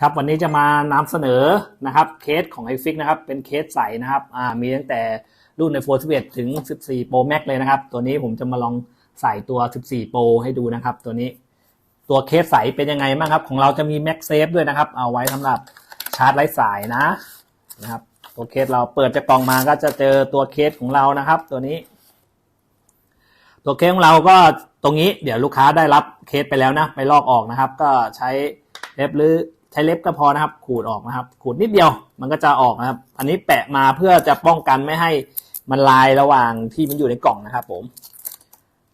ครับวันนี้จะมานำเสนอนะครับเคสของ i f i x นะครับเป็นเคสใสนะครับอ่ามีตั้งแต่รุ่นใน4 11ถึง14 Pro Max เลยนะครับ ตัวนี้ผมจะมาลองใส่ตัว14 Pro ให้ดูนะครับ ตัวนี้ตัวเคสใสเป็นยังไงบ้างครับ ของเราจะมี Max Safe ด้วยนะครับ เอาไว้สำหรับชาร์จไร้สายนะนะครับตัวเคสเราเปิดจากกล่องมาก็จะเจอตัวเคสของเรานะครับ ตัวนี้ ตัวเคสของเราก็ตรงนี้เดี๋ยวลูกค้าได้รับเคสไปแล้วนะ ไปลอกออกนะครับ ก็ใช้เล็บหรือ ช้เล็บก็พอนะครับ ขูดออกนะครับ ขูดนิดเดียวมันก็จะออกนะครับ อันนี้แปะมาเพื่อจะป้องกันไม่ให้มันลายระหว่างที่มันอยู่ในกล่องนะครับ ผม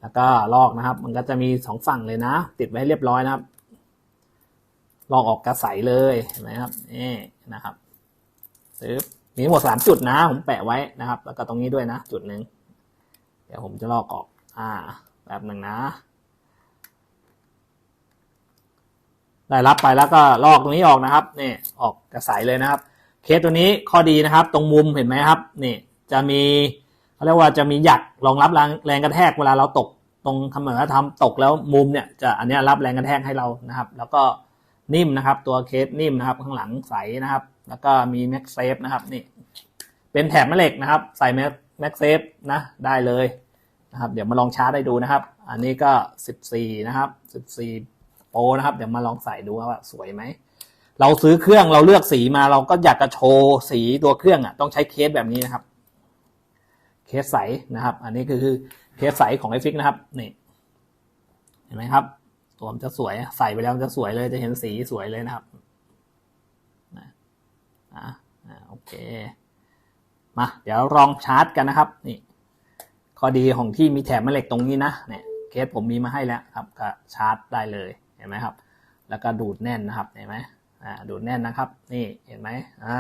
แล้วก็ลอกนะครับ มันก็จะมีสองฝั่งเลยนะ ติดไว้ให้เรียบร้อยนะครับ ลอกออกกระใสเลยเห็นไหมครับนี่นะครับซึบมีหมดสามจุดนะ ผมแปะไว้นะครับ แล้วก็ตรงนี้ด้วยนะ จุดหนึ่งเดี๋ยวผมจะลอกออก อ่า แบบหนึ่งนะ ได้รับไปแล้วก็ลอกตรงนี้ออกนะครับนี่ออกกระสายเลยนะครับ เคสตัวนี้ข้อดีนะครับ ตรงมุมเห็นไหมครับนี่จะมีเขาเรียกว่าจะมีหยักรองรับแรงแรงกระแทกเวลาเราตกตรงคำเหมือนว่าทำตกแล้วมุมเนี่ยจะอันนี้รับแรงกระแทกให้เรานะครับ แล้วก็นิ่มนะครับ ตัวเคสนิ่มนะครับ ข้างหลังใสนะครับ แล้วก็มีแม็กเซฟนะครับนี่เป็นแถบแม่เหล็กนะครับ ใส่แม็กแม็กเซฟนะได้เลยนะครับ เดี๋ยวมาลองชาร์จให้ดูนะครับ อันนี้ก็ 14 นะครับ 14 โปรนะครับ เดี๋ยวมาลองใส่ดูว่าสวยไหม เราซื้อเครื่องเราเลือกสีมาเราก็อยากจะโชว์สีตัวเครื่องอะ ต้องใช้เคสแบบนี้นะครับ เคสใสนะครับ อันนี้คือเคสใสของไอฟิกนะครับ นี่ เห็นไหมครับ ตัวมันจะสวยใส่ไปแล้วมันจะสวยเลยจะเห็นสีสวยเลยนะครับนะอ่าโอเค มา เดี๋ยวลองชาร์จกันนะครับ นี่ข้อดีของที่มีแถบแม่เหล็กตรงนี้นะเนี่ยเคสผมมีมาให้แล้วครับก็ชาร์จได้เลย ห็นไหมครับ แล้วก็ดูดแน่นนะครับเห็นไหมอ่าดูดแน่นนะครับ นี่เห็นไหมอ่า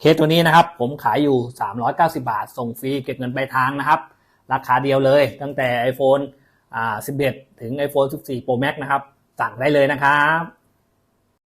เคสตัวนี้นะครับ ผมขายอยู่ 390 บาท ส่งฟรีเก็บเงินปลายทางนะครับ ราคาเดียวเลย ตั้งแต่ iPhone อ่า11 ถึง iPhone 14 Pro Max นะครับ สั่งได้เลยนะครับ